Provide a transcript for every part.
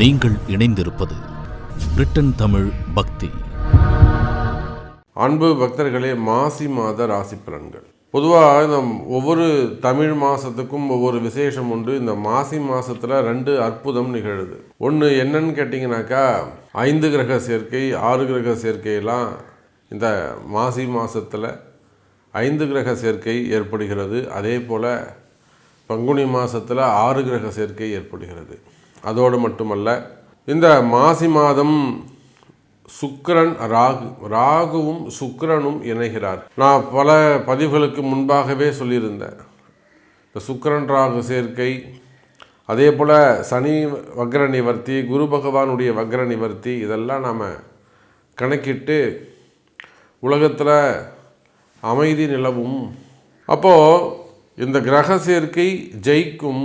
நீங்கள் இணைந்திருப்பது பிரிட்டன் தமிழ் பக்தி. அன்பு பக்தர்களே மாசி மாத ராசி பலன்கள். பொதுவாக இந்த ஒவ்வொரு தமிழ் மாதத்துக்கும் ஒவ்வொரு விசேஷம் உண்டு. இந்த மாசி மாதத்தில் ரெண்டு அற்புதம் நிகழுது. ஒன்று என்னன்னு கேட்டிங்கனாக்கா ஐந்து கிரக சேர்க்கை ஆறு கிரக சேர்க்கையெல்லாம் இந்த மாசி மாதத்தில் ஐந்து கிரக சேர்க்கை ஏற்படுகிறது. அதே போல் பங்குனி மாதத்தில் ஆறு கிரக சேர்க்கை ஏற்படுகிறது. அதோடு மட்டுமல்ல இந்த மாசி மாதம் சுக்கரன் ராகு ராகுவும் சுக்கரனும் இணைகிறார். நான் பல பதிவுகளுக்கு முன்பாகவே சொல்லியிருந்தேன். இந்த சுக்கிரன் ராகு சேர்க்கை அதே போல் சனி வக்ர நிவர்த்தி குரு பகவானுடைய வக்ர நிவர்த்தி இதெல்லாம் நாம் கணக்கிட்டு உலகத்தில் அமைதி நிலவும். அப்போது இந்த கிரக சேர்க்கை ஜெயிக்கும்.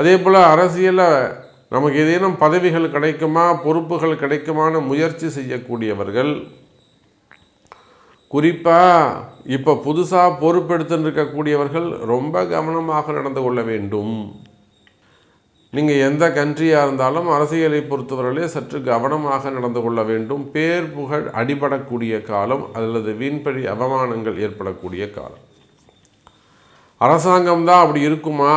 அதே போல் அரசியலில் நமக்கு ஏதேனும் பதவிகள் கிடைக்குமா பொறுப்புகள் கிடைக்குமான முயற்சி செய்யக்கூடியவர்கள் குறிப்பாக இப்போ புதுசாக பொறுப்பெடுத்துன்னு இருக்கக்கூடியவர்கள் ரொம்ப கவனமாக நடந்து கொள்ள வேண்டும். நீங்கள் எந்த கண்ட்ரியாக இருந்தாலும் அரசியலை பொறுத்தவரையிலே சற்று கவனமாக நடந்து கொள்ள வேண்டும். பேர் புகழ் அடிபடக்கூடிய காலம் அல்லது வீண்பழி அவமானங்கள் ஏற்படக்கூடிய காலம். அரசாங்கம் தான் அப்படி இருக்குமா?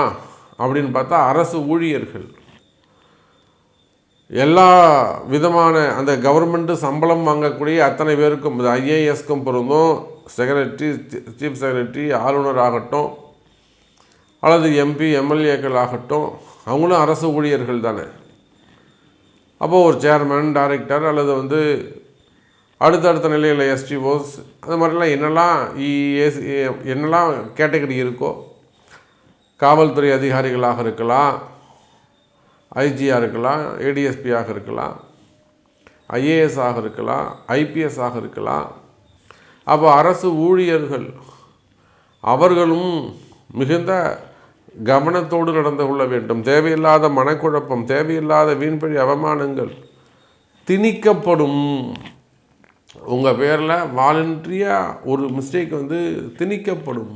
அப்படின்னு பார்த்தா அரசு ஊழியர்கள். எல்லா விதமான அந்த கவர்மெண்ட்டு சம்பளம் வாங்கக்கூடிய அத்தனை பேருக்கும் இது ஐஏஎஸ்க்கும் பொருந்தும். செக்ரட்டரி சீஃப் செக்ரட்டரி ஆளுநர் ஆகட்டும் அல்லது எம்பி எம்எல்ஏக்கள் ஆகட்டும் அவங்களும் அரசு ஊழியர்கள் தானே. அப்போது ஒரு சேர்மேன் டைரக்டர் அல்லது வந்து அடுத்தடுத்த நிலையில் எஸ்டிஓஸ் அந்த மாதிரிலாம் என்னெல்லாம் இஎஸ் என்னெல்லாம் கேட்டகரி இருக்கோ காவல்துறை அதிகாரிகளாக இருக்கலாம் ஐஜியாக இருக்கலாம் ஏடிஎஸ்பியாக இருக்கலாம் ஐஏஎஸ் ஆக இருக்கலாம் ஐபிஎஸ் ஆக இருக்கலாம். அப்போ அரசு ஊழியர்கள் அவர்களும் மிகுந்த கவனத்தோடு நடந்து கொள்ள வேண்டும். தேவையில்லாத மனக்குழப்பம் தேவையில்லாத வீண்பழி அவமானங்கள் திணிக்கப்படும். உங்கள் பேரில் வாலண்ட்ரியாக ஒரு மிஸ்டேக் வந்து திணிக்கப்படும்.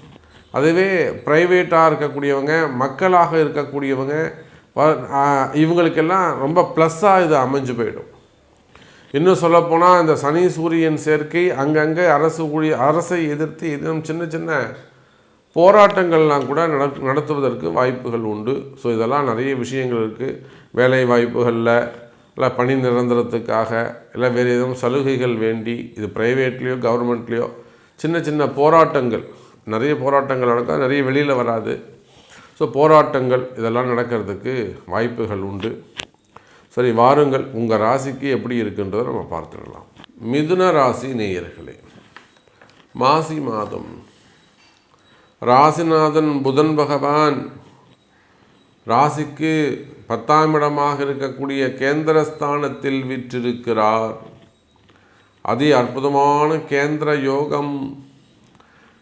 அதுவே ப்ரைவேட்டாக இருக்கக்கூடியவங்க மக்களாக இருக்கக்கூடியவங்க இவங்களுக்கெல்லாம் ரொம்ப ப்ளஸ்ஸாக இது அமைஞ்சு போயிடும். இன்னும் சொல்லப்போனால் இந்த சனி சூரியன் சேர்க்கை அங்கங்கே அரசு ஊழிய அரசை எதிர்த்து இன்னும் சின்ன சின்ன போராட்டங்கள்லாம் கூட நட நடத்துவதற்கு வாய்ப்புகள் உண்டு. ஸோ இதெல்லாம் நிறைய விஷயங்கள் இருக்குது வேலை வாய்ப்புகளில் இல்லை பணி நிரந்தரத்துக்காக இல்லை வேறு எதுவும் சலுகைகள் வேண்டி இது ப்ரைவேட்லேயோ கவர்மெண்ட்லேயோ சின்ன சின்ன போராட்டங்கள். நிறைய போராட்டங்கள் நடக்கும் நிறைய வெளியில் வராது. ஸோ போராட்டங்கள் இதெல்லாம் நடக்கிறதுக்கு வாய்ப்புகள் உண்டு. சரி வாருங்கள் உங்கள் ராசிக்கு எப்படி இருக்குன்றதை நம்ம பார்த்துடலாம். மிதுன ராசி நேயர்களே மாசி மாதம். ராசிநாதன் புதன் பகவான் ராசிக்கு பத்தாம் இடமாக இருக்கக்கூடிய கேந்திரஸ்தானத்தில் விற்றிருக்கிறார். அதி அற்புதமான கேந்திர யோகம்.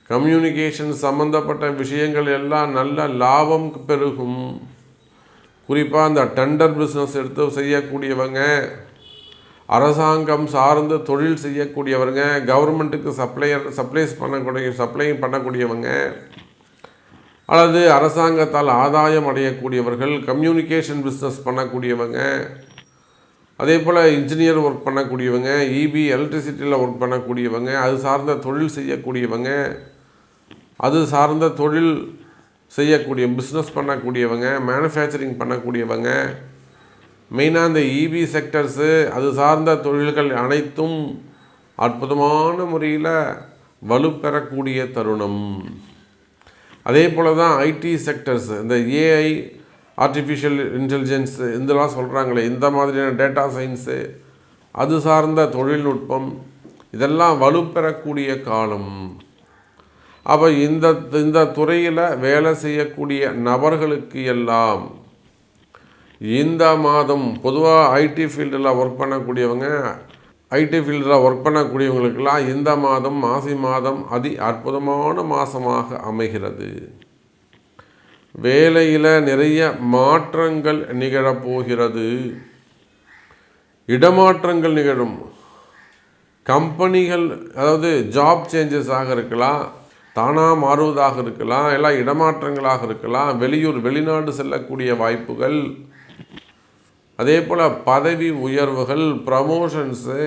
கம்யூனிகேஷன் சம்மந்தப்பட்ட விஷயங்கள் எல்லாம் நல்ல லாபம் பெருகும். குறிப்பாக அந்த டெண்டர் பிஸ்னஸ் எடுத்து செய்யக்கூடியவங்க அரசாங்கம் சார்ந்து தொழில் செய்யக்கூடியவங்க கவர்மெண்ட்டுக்கு சப்ளையர் சப்ளைஸ் பண்ணக்கூடிய சப்ளை பண்ணக்கூடியவங்க அல்லது அரசாங்கத்தால் ஆதாயம் அடையக்கூடியவர்கள் கம்யூனிகேஷன் பிஸ்னஸ் பண்ணக்கூடியவங்க அதே போல் இன்ஜினியர் ஒர்க் பண்ணக்கூடியவங்க இபி எலக்ட்ரிசிட்டியில் ஒர்க் பண்ணக்கூடியவங்க அது சார்ந்த தொழில் செய்யக்கூடியவங்க அது சார்ந்த தொழில் செய்யக்கூடிய பிஸ்னஸ் பண்ணக்கூடியவங்க மேனுஃபேக்சரிங் பண்ணக்கூடியவங்க மெயினாக இந்த இபி செக்டர்ஸு அது சார்ந்த தொழில்கள் அனைத்தும் அற்புதமான முறையில் வலுப்பெறக்கூடிய தருணம். அதே போல் தான் ஐடி செக்டர்ஸ் இந்த ஏஐ ஆர்டிஃபிஷியல் இன்டெலிஜென்ஸ் இதெல்லாம் சொல்கிறாங்களே இந்த மாதிரியான டேட்டா சயின்ஸு அது சார்ந்த தொழில்நுட்பம் இதெல்லாம் வலுப்பெறக்கூடிய காலம். அப்போ இந்த இந்த துறையில் வேலை செய்யக்கூடிய நபர்களுக்கு எல்லாம் இந்த மாதம் பொதுவாக ஐடி ஃபீல்டில் ஒர்க் பண்ணக்கூடியவங்க ஐடி ஃபீல்டில் ஒர்க் பண்ணக்கூடியவங்களுக்கெல்லாம் இந்த மாதம் மாசி மாதம் அதி அற்புதமான மாதமாக அமைகிறது. வேலையில் நிறைய மாற்றங்கள் நிகழப்போகிறது இடமாற்றங்கள் நிகழும். கம்பெனிகள் அதாவது ஜாப் சேஞ்சஸாக இருக்கலாம். தானாக மாறுவதாக இருக்கலாம் எல்லாம் இடமாற்றங்களாக இருக்கலாம் வெளியூர் வெளிநாடு செல்லக்கூடிய வாய்ப்புகள். அதே போல் பதவி உயர்வுகள் ப்ரமோஷன்ஸு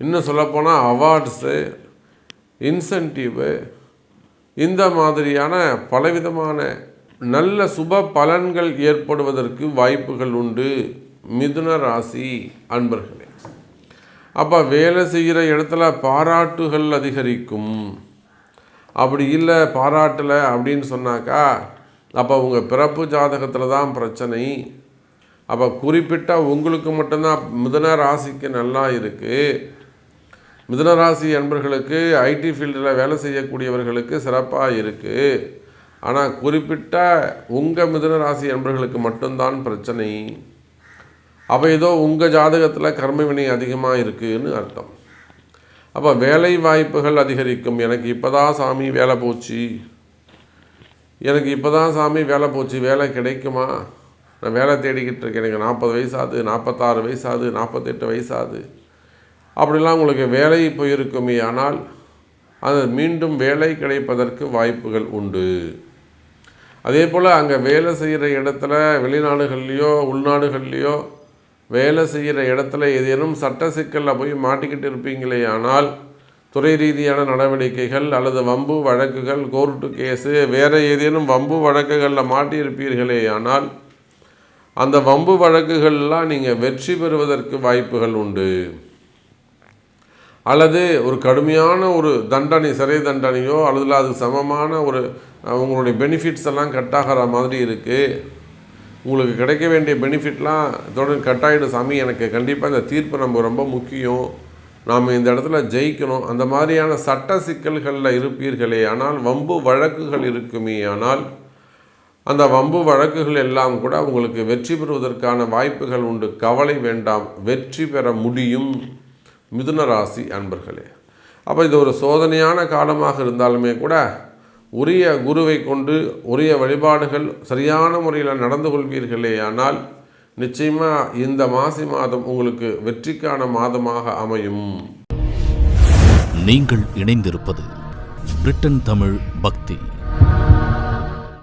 இன்னும் சொல்லப்போனால் அவார்ட்ஸு இன்சென்டிவு இந்த மாதிரியான பலவிதமான நல்ல சுப பலன்கள் ஏற்படுவதற்கு வாய்ப்புகள் உண்டு. மிதுன ராசி அன்பர்களே அப்போ வேலை செய்கிற இடத்துல பாராட்டுகள் அதிகரிக்கும். அப்படி இல்லை பாராட்டலை அப்படின்னு சொன்னாக்கா அப்போ உங்கள் பிறப்பு ஜாதகத்தில் தான் பிரச்சனை. அப்போ குறிப்பிட்ட உங்களுக்கு மட்டும்தான் மிதன ராசிக்கு நல்லா இருக்குது மிதன ராசி என்பர்களுக்கு ஐடி ஃபீல்டில் வேலை செய்யக்கூடியவர்களுக்கு சிறப்பாக இருக்குது ஆனால் குறிப்பிட்ட உங்கள் மிதன ராசி என்பர்களுக்கு மட்டும்தான் பிரச்சனை. அப்போ ஏதோ உங்கள் ஜாதகத்தில் கர்மவினை அதிகமாக இருக்குதுன்னு அர்த்தம். அப்போ வேலை வாய்ப்புகள் அதிகரிக்கும். எனக்கு இப்போ தான் சாமி வேலை போச்சு. எனக்கு இப்போ தான் சாமி வேலை போச்சு. வேலை கிடைக்குமா? நான் வேலை தேடிக்கிட்டு இருக்கேன். எனக்கு நாற்பது வயசாகுது நாற்பத்தாறு வயசாகுது நாற்பத்தெட்டு வயசாகுது அப்படிலாம் உங்களுக்கு வேலை போயிருக்குமே. ஆனால் அது மீண்டும் வேலை கிடைப்பதற்கு வாய்ப்புகள் உண்டு. அதே போல் அங்கே வேலை செய்கிற இடத்துல வெளிநாடுகள்லேயோ உள்நாடுகள்லேயோ வேலை செய்கிற இடத்துல ஏதேனும் சட்ட சிக்கலில் போய் மாட்டிக்கிட்டு இருப்பீங்களே ஆனால் துறை ரீதியான நடவடிக்கைகள் அல்லது வம்பு வழக்குகள் கோர்ட்டு கேஸு வேறு ஏதேனும் வம்பு வழக்குகளில் மாட்டியிருப்பீர்களே ஆனால் அந்த வம்பு வழக்குகள்லாம் நீங்கள் வெற்றி பெறுவதற்கு வாய்ப்புகள் உண்டு. அல்லது ஒரு கடுமையான ஒரு தண்டனை சிறை தண்டனையோ அல்லது அது சமமான ஒரு உங்களுடைய பெனிஃபிட்ஸ் எல்லாம் கட் ஆகிற மாதிரி இருக்குது உங்களுக்கு கிடைக்க வேண்டிய பெனிஃபிட்லாம் தொடர்ந்து கட்டாயிடும் சாமி. எனக்கு கண்டிப்பாக இந்த தீர்ப்பு நம்ம ரொம்ப முக்கியம். நாம் இந்த இடத்துல ஜெயிக்கணும். அந்த மாதிரியான சட்ட சிக்கல்களில் இருப்பீர்களே. ஆனால் வம்பு வழக்குகள் இருக்குமே. ஆனால் அந்த வம்பு வழக்குகள் எல்லாம் கூட உங்களுக்கு வெற்றி பெறுவதற்கான வாய்ப்புகள் உண்டு. கவலை வேண்டாம். வெற்றி பெற முடியும். மிதுன ராசி அன்பர்களே. அப்போ இது ஒரு சோதனையான காலமாக இருந்தாலுமே கூட உரிய குருவை கொண்டு உரிய வழிபாடுகள் சரியான முறையில் நடந்து கொள்வீர்களேயானால் நிச்சயமாக இந்த மாசி மாதம் உங்களுக்கு வெற்றிக்கான மாதமாக அமையும். நீங்கள் இணைந்திருப்பது பிரிட்டன் தமிழ் பக்தி.